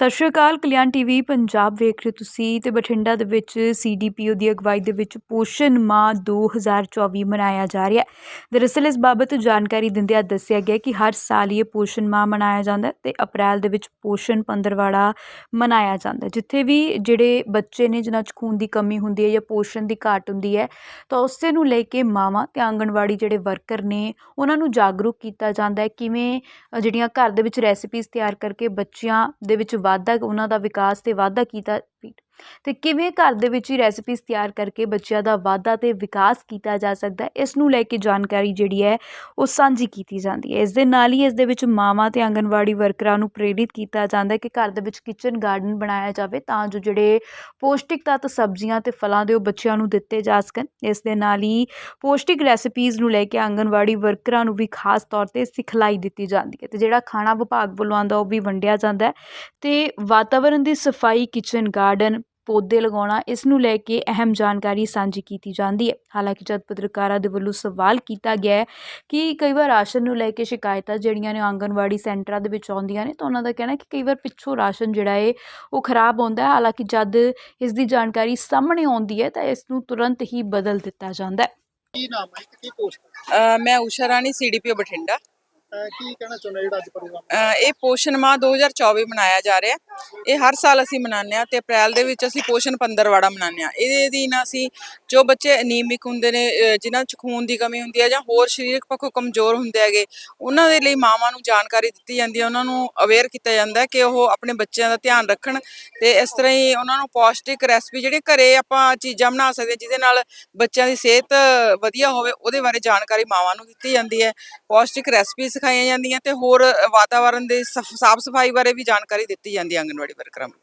ਸਤਿ ਸ਼੍ਰੀ ਅਕਾਲ, ਕਲਿਆਣ ਟੀਵੀ ਪੰਜਾਬ ਵੇਖ ਰਹੇ ਹੋ ਤੁਸੀਂ ਤੇ ਬਠਿੰਡਾ ਦੇ ਵਿੱਚ ਸੀਡੀਪੀਓ ਦੀ ਅਗਵਾਈ ਦੇ ਵਿੱਚ ਪੋਸ਼ਣ ਮਾਹ 2024 ਮਨਾਇਆ ਜਾ ਰਿਹਾ ਹੈ। ਦਰਅਸਲ ਇਸ ਬਾਬਤ ਜਾਣਕਾਰੀ ਦਿੰਦਿਆਂ ਦੱਸਿਆ ਗਿਆ ਕਿ ਹਰ ਸਾਲ ਇਹ ਪੋਸ਼ਣ ਮਾਹ ਮਨਾਇਆ ਜਾਂਦਾ ਹੈ ਤੇ ਅਪ੍ਰੈਲ ਦੇ ਵਿੱਚ ਪੋਸ਼ਣ ਪੰਦਰਵਾੜਾ ਮਨਾਇਆ ਜਾਂਦਾ ਜਿੱਥੇ ਵੀ ਜਿਹੜੇ ਬੱਚੇ ਨੇ ਜਿਨ੍ਹਾਂ 'ਚ ਖੂਨ ਦੀ ਕਮੀ ਹੁੰਦੀ ਹੈ ਜਾਂ ਪੋਸ਼ਣ ਦੀ ਘਾਟ ਹੁੰਦੀ ਹੈ, ਤਾਂ ਉਸੇ ਨੂੰ ਲੈ ਕੇ ਮਾਵਾਂ ਤੇ ਆਂਗਣਵਾੜੀ ਜਿਹੜੇ ਵਰਕਰ ਨੇ, ਉਹਨਾਂ ਨੂੰ ਜਾਗਰੂਕ ਕੀਤਾ ਜਾਂਦਾ ਹੈ। ਕਿਵੇਂ ਜਿਹੜੀਆਂ ਘਰ ਦੇ ਵਿੱਚ ਰੈਸਿਪੀਜ਼ ਤਿਆਰ ਕਰਕੇ ਬੱਚਿਆਂ ਦੇ ਵਿੱਚ ਵਾਧਾ ਉਹਨਾਂ ਦਾ ਵਿਕਾਸ ਤੇ ਵਾਧਾ ਕੀਤਾ ਤੇ ਕਿਵੇਂ ਘਰ ਦੇ ਵਿੱਚ ਹੀ ਰੈਸਪੀਜ਼ ਤਿਆਰ ਕਰਕੇ ਬੱਚਿਆਂ ਦਾ ਵਾਧਾ ਤੇ ਵਿਕਾਸ ਕੀਤਾ ਜਾ ਸਕਦਾ ਹੈ, ਇਸ ਨੂੰ ਲੈ ਕੇ ਜਾਣਕਾਰੀ ਜਿਹੜੀ ਹੈ ਉਹ ਸਾਂਝੀ ਕੀਤੀ ਜਾਂਦੀ ਹੈ। ਇਸ ਦੇ ਨਾਲ ਹੀ ਇਸ ਦੇ ਵਿੱਚ ਮਾਵਾਂ ਤੇ ਆਂਗਣਵਾੜੀ ਵਰਕਰਾਂ ਨੂੰ ਪ੍ਰੇਰਿਤ ਕੀਤਾ ਜਾਂਦਾ ਹੈ ਕਿ ਘਰ ਦੇ ਵਿੱਚ ਕਿਚਨ ਗਾਰਡਨ ਬਣਾਇਆ ਜਾਵੇ ਤਾਂ ਜੋ ਜਿਹੜੇ ਪੌਸ਼ਟਿਕ ਤੱਤ, ਸਬਜ਼ੀਆਂ ਤੇ ਫਲਾਂ ਦੇ ਉਹ ਬੱਚਿਆਂ ਨੂੰ ਦਿੱਤੇ ਜਾ ਸਕਣ। ਇਸ ਦੇ ਨਾਲ ਹੀ ਪੌਸ਼ਟਿਕ ਰੈਸਪੀਜ਼ ਨੂੰ ਲੈ ਕੇ ਆਂਗਣਵਾੜੀ ਵਰਕਰਾਂ ਨੂੰ ਵੀ ਖਾਸ ਤੌਰ ਤੇ ਸਿਖਲਾਈ ਦਿੱਤੀ ਜਾਂਦੀ ਹੈ ਤੇ ਜਿਹੜਾ ਖਾਣਾ ਵਿਭਾਗ ਵੱਲੋਂ ਆਉਂਦਾ ਉਹ ਵੀ ਵੰਡਿਆ ਜਾਂਦਾ ਹੈ ਤੇ ਵਾਤਾਵਰਣ ਦੀ ਸਫ਼ਾਈ ਕਿਚਨ ਗਾਰਡਨ ਪੌਦੇ ਲਗਾਉਣਾ ਇਸ ਨੂੰ ਲੈ ਕੇ ਅਹਿਮ ਜਾਣਕਾਰੀ ਸਾਂਝੀ ਕੀਤੀ ਜਾਂਦੀ ਹੈ। ਹਾਲਾਂਕਿ ਜਦ ਪੱਤਰਕਾਰਾਂ ਦੇ ਵੱਲੋਂ ਸਵਾਲ ਕੀਤਾ ਗਿਆ ਹੈ ਕਿ ਕਈ ਵਾਰ ਰਾਸ਼ਨ ਨੂੰ ਲੈ ਕੇ ਸ਼ਿਕਾਇਤਾਂ ਜਿਹੜੀਆਂ ਨੇ ਆਂਗਨਵਾੜੀ ਸੈਂਟਰਾਂ ਦੇ ਵਿੱਚ ਆਉਂਦੀਆਂ ਨੇ ਤਾਂ ਉਹਨਾਂ ਦਾ ਕਹਿਣਾ ਹੈ ਕਿ ਕਈ ਵਾਰ ਪਿੱਛੋਂ ਰਾਸ਼ਨ ਜਿਹੜਾ ਹੈ ਉਹ ਖਰਾਬ ਆਉਂਦਾ ਹੈ। ਹਾਲਾਂਕਿ ਜਦ ਇਸ ਦੀ ਜਾਣਕਾਰੀ ਸਾਹਮਣੇ ਆਉਂਦੀ ਹੈ ਤਾਂ ਇਸ ਨੂੰ ਤੁਰੰਤ ਹੀ ਬਦਲ ਦਿੱਤਾ ਜਾਂਦਾ ਹੈ। ਕੀ ਨਾਮ ਹੈ? ਤੇ ਕੀ ਪੋਸਟ ਮੈਂ ਉਸ਼ਾ ਰਾਣੀ ਸੀਡੀਪੀਓ ਬਠਿੰਡਾ। ਕੀ ਕਹਿਣਾ ਚਾਹੁੰਦੇ ਜਿਹੜਾ ਅੱਜ ਪ੍ਰੋਗਰਾਮ ਇਹ ਪੋਸ਼ਣ ਮਾਹ 2024 ਮਨਾਇਆ ਜਾ ਰਿਹਾ ਹੈ। ਇਹ ਹਰ ਸਾਲ ਅਸੀਂ ਮਨਾਉਂਦੇ ਆ ਤੇ ਅਪ੍ਰੈਲ ਦੇ ਵਿੱਚ ਅਸੀਂ ਪੋਸ਼ਣ ਪੰਦਰਵਾੜਾ ਮਨਾਉਂਦੇ ਆ ਇਹਦੇ ਅਧੀਨ ਅਸੀਂ ਜੋ ਬੱਚੇ ਅਨੀਮਿਕ ਹੁੰਦੇ ਨੇ ਅ, ਜਿਨ੍ਹਾਂ 'ਚ ਖੂਨ ਦੀ ਕਮੀ ਹੁੰਦੀ ਹੈ ਜਾਂ ਹੋਰ ਸਰੀਰਕ ਪੱਖੋਂ ਕਮਜ਼ੋਰ ਹੁੰਦੇ ਹੈਗੇ ਉਹਨਾਂ ਦੇ ਲਈ ਮਾਵਾਂ ਨੂੰ ਜਾਣਕਾਰੀ ਦਿੱਤੀ ਜਾਂਦੀ ਹੈ ਉਹਨਾਂ ਨੂੰ ਅਵੇਅਰ ਕੀਤਾ ਜਾਂਦਾ ਹੈ ਕਿ ਉਹ ਆਪਣੇ ਬੱਚਿਆਂ ਦਾ ਧਿਆਨ ਰੱਖਣ ਤੇ ਇਸ ਤਰ੍ਹਾਂ ਹੀ ਉਹਨਾਂ ਨੂੰ ਪੌਸ਼ਟਿਕ ਰੈਸਪੀ ਜਿਹੜੇ ਘਰੇ ਆਪਾਂ ਚੀਜ਼ਾਂ ਬਣਾ ਸਕਦੇ ਹਾਂ ਜਿਹਦੇ ਨਾਲ ਬੱਚਿਆਂ ਦੀ ਸਿਹਤ ਵਧੀਆ ਹੋਵੇ ਉਹਦੇ ਬਾਰੇ ਜਾਣਕਾਰੀ ਮਾਵਾਂ ਨੂੰ ਦਿੱਤੀ ਜਾਂਦੀ ਹੈ। ਪੌਸ਼ਟਿਕ ਰੈਸਪੀ ਸਿਖਾਈਆਂ ਜਾਂਦੀਆਂ ਤੇ ਹੋਰ ਵਾਤਾਵਰਣ ਦੇ ਸਾਫ਼ ਸਫ਼ਾਈ ਬਾਰੇ ਵੀ ਜਾਣਕਾਰੀ ਦਿੱਤੀ ਜਾਂਦੀ ਹੈ। ਆਂਗਨਵਾੜੀ ਵਰਕਰਾਂ ਨੂੰ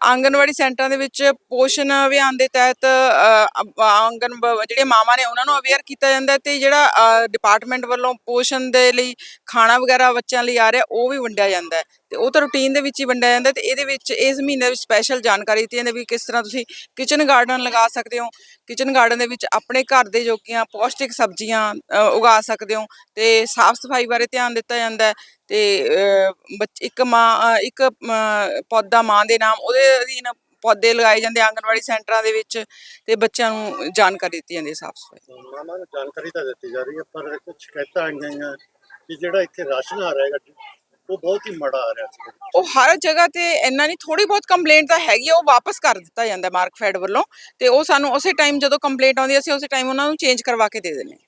ਆਂਗਨਵਾੜੀ ਸੈਂਟਰਾਂ ਦੇ ਵਿੱਚ ਪੋਸ਼ਣ ਅਭਿਆਨ ਦੇ ਤਹਿਤ ਅ, ਅ, ਆਂਗਨ ਜਿਹੜੇ ਮਾਵਾਂ ਨੇ ਉਹਨਾਂ ਨੂੰ ਅਵੇਅਰ ਕੀਤਾ ਜਾਂਦਾ ਹੈ ਤੇ ਜਿਹੜਾ ਡਿਪਾਰਟਮੈਂਟ ਵੱਲੋਂ ਪੋਸ਼ਣ ਦੇ ਲਈ ਖਾਣਾ ਵਗੈਰਾ ਬੱਚਿਆਂ ਲਈ ਆ ਰਿਹਾ ਉਹ ਵੀ ਵੰਡਿਆ ਜਾਂਦਾ ਹੈ। ਤੇ ਉਹ ਤਾਂ ਰੂਟੀਨ ਦੇ ਵਿੱਚ ਹੀ ਵੰਡਿਆ ਜਾਂਦਾ ਹੈ ਤੇ ਇਹਦੇ ਵਿੱਚ ਇਸ ਮਹੀਨੇ ਵਿੱਚ ਸਪੈਸ਼ਲ ਜਾਣਕਾਰੀ ਦਿੱਤੀ ਜਾਂਦੀ ਹੈ ਵੀ ਕਿਸ ਤਰ੍ਹਾਂ ਤੁਸੀਂ ਕਿਚਨ ਗਾਰਡਨ ਲਗਾ ਸਕਦੇ ਹੋ। ਕਿਚਨ ਗਾਰਡਨ ਦੇ ਵਿੱਚ ਆਪਣੇ ਘਰ ਦੇ ਜੋਗੀਆਂ ਪੌਸ਼ਟਿਕ ਸਬਜ਼ੀਆਂ ਉਗਾ ਸਕਦੇ ਹੋ ਤੇ ਸਾਫ਼ ਸਫ਼ਾਈ ਬਾਰੇ ਧਿਆਨ ਦਿੱਤਾ ਜਾਂਦਾ ਹੈ ਤੇ ਇੱਕ ਮਾਂ ਇੱਕ ਪੌਦਾ ਮਾਂ ਦੇ ਨਾਮ ਉਹਦੇ ਅਧੀਨ ਪੌਦੇ ਲਗਾਏ ਜਾਂਦੇ ਆਂਗਨਵਾੜੀ ਸੈਂਟਰਾਂ ਦੇ ਵਿੱਚ ਤੇ ਬੱਚਿਆਂ ਨੂੰ ਜਾਣਕਾਰੀ ਦਿੱਤੀ ਜਾਂਦੀ ਹੈ ਸਾਫ਼ ਸਫ਼ਾਈ ਮਾਮਾ ਨੂੰ ਜਾਣਕਾਰੀ ਤਾਂ ਦਿੱਤੀ ਜਾ ਰਹੀ ਹੈ ਪਰ ਕੁਝ ਸ਼ਿਕਾਇਤਾਂ ਆਈਆਂ ਹੈ ਕਿ ਜਿਹੜਾ ਇੱਥੇ ਰਾਸ਼ਨ ਆ ਰਿਹਾ ਹੈਗਾ ਉਹ ਬਹੁਤ ਹੀ ਮਾੜਾ ਆ ਰਿਹਾ ਸੀ। ਉਹ ਹਰ ਜਗ੍ਹਾ ਤੇ ਇੰਨਾ ਨਹੀਂ ਥੋੜੀ ਬਹੁਤ ਕੰਪਲੇਂਟ ਤਾਂ ਹੈਗੀ ਆ ਉਹ ਵਾਪਸ ਕਰ ਦਿੱਤਾ ਜਾਂਦਾ ਮਾਰਕਫੈਡ ਵੱਲੋਂ ਤੇ ਉਹ ਸਾਨੂੰ ਉਸੇ ਟਾਈਮ ਜਦੋਂ ਕੰਪਲੇਂਟ ਆਉਂਦੀ ਹੈ, ਅਸੀਂ ਉਸੇ ਟਾਈਮ ਉਹਨਾਂ ਨੂੰ ਚੇਂਜ ਕਰਵਾ ਕੇ ਦੇ ਦਿੰਦੇ ਹਾਂ।